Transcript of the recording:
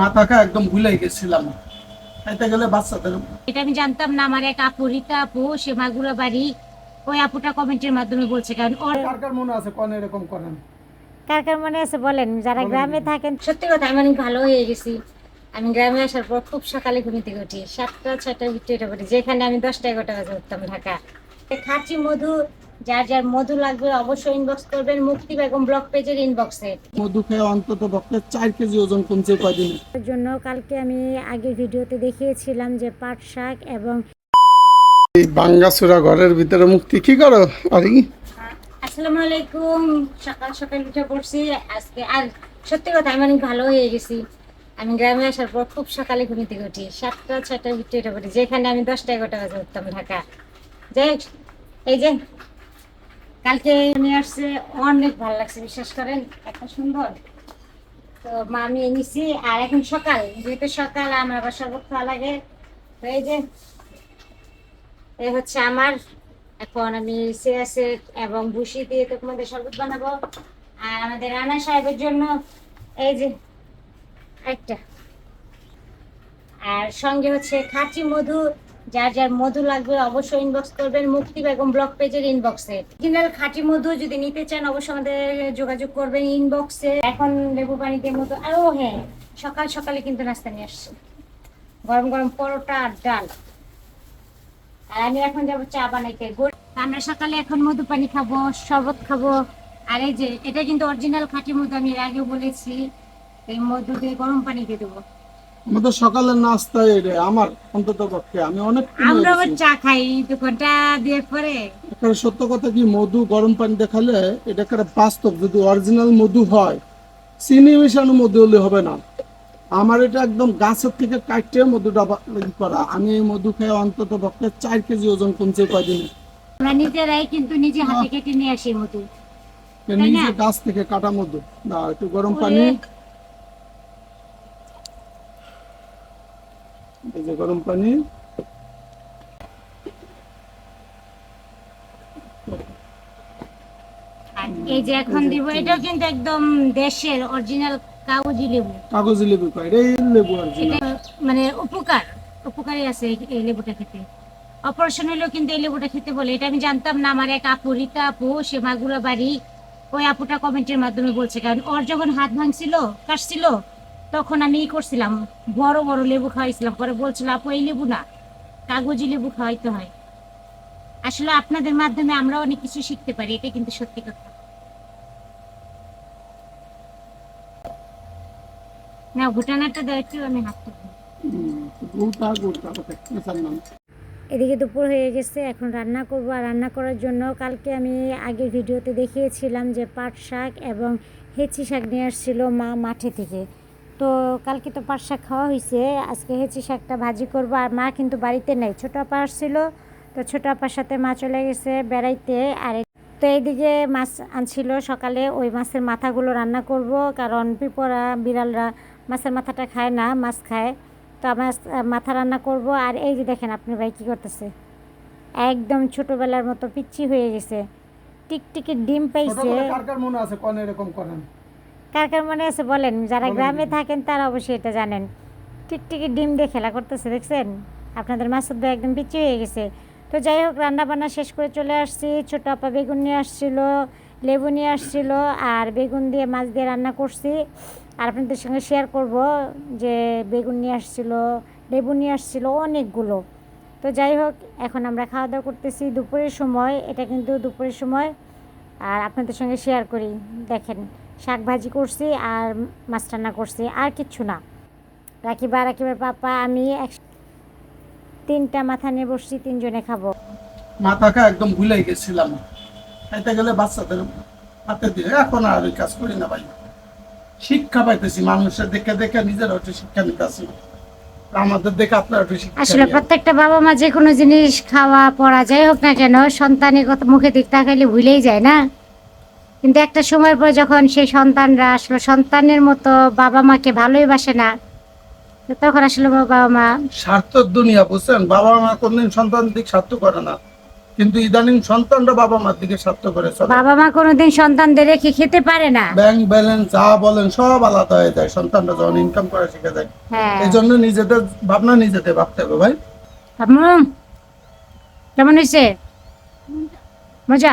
মাথাটা একদম ভুলে গেছিলাম। খাইতে গেলে বাচ্চাদের এটা আমি জানতাম না আমার এক আপু রীতা আপু সে মাগুরা বাড়ি। ওই আপুটা কমেন্টের মাধ্যমে বলছে কারণ ওর কার কার মনে আছে? কোন এরকম করেন। কার কার মনে আছে বলেন যারা গ্রামে থাকেন সত্যি কথা আমি অনেক ভালো হয়ে গেছি। আমি গ্রামে আসার পর খুব সকালে ঘুম থেকে উঠি। সাতটা ছয়টার ভিতরে উঠে পড়ি। যেখানে আমি দশটা এগারোটা বাজে উঠতাম ঢাকা। খাঁচি মধু যার যার মধু লাগবে অবশ্যই ইনবক্স করবেন। মুক্তি বেগম ব্লগ পেজের ইনবক্সে মধু খেয়ে অন্তত পক্ষে চার কেজি ওজন কমছে কয়দিন? জন্য কালকে আমি আগে ভিডিওতে দেখিয়েছিলাম যে পাট শাক এবং এই বাঙ্গাসুরা ঘরের ভিতরে মুক্তি কি করো আরে আসসালামু আলাইকুম। সকাল সকাল উঠে পড়ছি। আজকে আর সত্যি কথা আমি অনেক ভালো হয়ে গেছি। আমি গ্রামে আসার পর খুব সকালে ঘুম থেকে উঠি। সাতটা ছয়টার ভিতরে উঠে পড়ি। যেখানে আমি দশটা এগারোটা বাজে উঠতাম ঢাকা। যাই হোক, এই যে কালকে নিয়ে আসছে, অনেক ভালো লাগছে, বিশ্বাস করেন, এত সুন্দর। তো মা আমি এনেছি আর এখন সকাল, যেহেতু সকাল, আমার আবার শরবত খাওয়া লাগে। তো এই যে, এই হচ্ছে আমার। এখন আমি সিয়াসেট এবং ভুসি দিয়ে তো তোমাদের শরবত বানাবো। আর আমাদের রানা সাহেবের জন্য এই যে একটা আর সঙ্গে হচ্ছে খাঁচি মধু যার যার মধু লাগবে অবশ্যই ইনবক্স করবেন। মুক্তি বেগম ব্লগ পেজের ইনবক্সে অরিজিনাল খাঁটি মধু যদি নিতে চান, অবশ্যই আমাদের যোগাযোগ করবেন ইনবক্সে এখন লেবু পানি দিয়ে মধু আরও হ্যাঁ সকাল সকালে কিন্তু নাস্তা নিয়ে আসছে। গরম গরম পরোটা আর ডাল। আর আমি এখন যাব চা বানাইতে। আমরা সকালে এখন মধু পানি খাব, শরবত খাব। আর এই যে, এটা কিন্তু অরিজিনাল খাঁটি মধু, আমি এর আগেও বলেছি, এই মধু দিয়ে গরম পানি দিয়ে দেবো। আমাদের সকালের নাস্তা এটা আমার অন্তত পক্ষে। আমি অনেক আমরা আবার চা খাই দোকানটা দিয়ে পরে। এখানে সত্য কথা কি মধু গরম পানি দেখালে এটা একটা বাস্তব। যদি অরিজিনাল মধু হয় চিনি মিশানো মধু হলে হবে না। আমার এটা একদম গাছের থেকে কাটতে মধুটা করা। আমি এই মধু খেয়ে অন্তত পক্ষে চার কেজি ওজন কমছে কয়দিন আমরা নিজেরাই কিন্তু নিজে হাতে কেটে নিয়ে আসি মধু। নিজে গাছ থেকে কাটা মধু। না একটু গরম পানি এই যে গরম পানি। এই যে এখন দিব এটাও কিন্তু একদম দেশের অরিজিনাল কাগজি লেবু। কাগজি লেবু কয়? এই লেবু অরিজিনাল মানে উপকার উপকারী আছে এই- এই লেবুটা খেতে। অপারেশন হলেও কিন্তু এই লেবুটা খেতে বলে। এটা আমি জানতাম না আমার এক আপু রীতা আপু সে মাগুরা বাড়ি ওই আপুটা কমেন্টের মাধ্যমে বলছে কারণ ওর যখন হাত ভাঙছিল কাশছিল তখন আমি ই করছিলাম বড় বড় লেবু খাওয়াইছিলাম। পরে বলছিল আপু এই লেবু না কাগজি লেবু খাওয়াইতে হয়। আসলে আপনাদের মাধ্যমে আমরা অনেক কিছু শিখতে পারি এটা কিন্তু সত্যি কথা। না আমি হাতটা এদিকে দুপুর হয়ে গেছে এখন রান্না করব। আর রান্না করার জন্য কালকে আমি আগের ভিডিওতে দেখিয়েছিলাম যে পাট শাক এবং হেঁচি শাক নিয়ে আসছিল মা মাঠে থেকে। তো কালকে তো পাট শাক খাওয়া হয়েছে আজকে হেঁচি শাকটা ভাজি করব আর মা কিন্তু বাড়িতে নেই। ছোটো আপা আসছিল তো ছোটো আপার সাথে মা চলে গেছে বেড়াইতে আর তো এইদিকে মাছ আনছিল সকালে ওই মাছের মাথাগুলো রান্না করব কারণ পিঁপড়া বিড়ালরা মাছের মাথাটা খায় না মাছ খায়। তো আমার মাথা রান্না করব আর এই যে দেখেন আপনি ভাই কী করতেছে। একদম ছোটোবেলার মতো পিচ্ছি হয়ে গেছে। টিকটিকি ডিম পাইছে। মনে আছে কোন এরকম করেন? কার কার মনে আছে বলেন? যারা গ্রামে থাকেন তারা অবশ্যই এটা জানেন। টিকটিকি ডিম দিয়ে খেলা করতেছে দেখছেন? আপনাদের মাসুদ ভাই একদম পিচ্ছি হয়ে গেছে। তো যাই হোক রান্না বান্না শেষ করে চলে আসছি। ছোটো আপা বেগুন নিয়ে আসছিল লেবু নিয়ে আসছিল আর বেগুন দিয়ে মাছ দিয়ে রান্না করছি। আর আপনাদের সঙ্গে শেয়ার করব যে বেগুন নিয়ে আসছিল লেবু নিয়ে আসছিল অনেকগুলো। তো যাই হোক এখন আমরা খাওয়া দাওয়া করতেছি। দুপুরের সময় এটা কিন্তু দুপুরের সময়। আর আপনাদের সঙ্গে শেয়ার করি দেখেন। শাক ভাজি করছি আর মাছ রান্না করছি আর কিচ্ছু না। রাকিবা রাকিবার পাপা আমি এক তিনটা মাথা নিয়ে বসছি তিনজনে খাব। মাথাটা একদম ভুলে গেছিলাম। খাইতে গেলে বাচ্চাদের হাতে দিয়ে এখন আর ওই কাজ করি না ভাই। শিক্ষা পাইতেছি মানুষের দেখে দেখে নিজের একটু শিক্ষা নিতেছি। আমাদের দেখে আপনার একটু শিক্ষা আসলে প্রত্যেকটা বাবা মা যে কোনো জিনিস খাওয়া পড়া যাই হোক না কেন সন্তানের কথা মুখে দিক তাকাইলে ভুলেই যায় না। কিন্তু একটা সময়ের পর যখন সেই সন্তানরা আসলে সন্তানের মতো বাবা মাকে ভালোই বাসে না তখন আসলে বাবা মা স্বার্থর দুনিয়া বুঝছেন? বাবা মা কোনদিন সন্তান দিক স্বার্থ করে না কিন্তু ইদানিং সন্তানরা বাবা মার দিকে স্বার্থ করে চলে। বাবা মা কোনোদিন সন্তানদের রেখে খেতে পারে না। ব্যাংক ব্যালেন্স যা বলেন সব আলাদা হয়ে যায় সন্তানরা যখন ইনকাম করা শিখে যায়। হ্যাঁ। এই জন্য নিজেদের ভাবনা নিজেদের ভাবতে হবে ভাই। কেমন হয়েছে? মজা?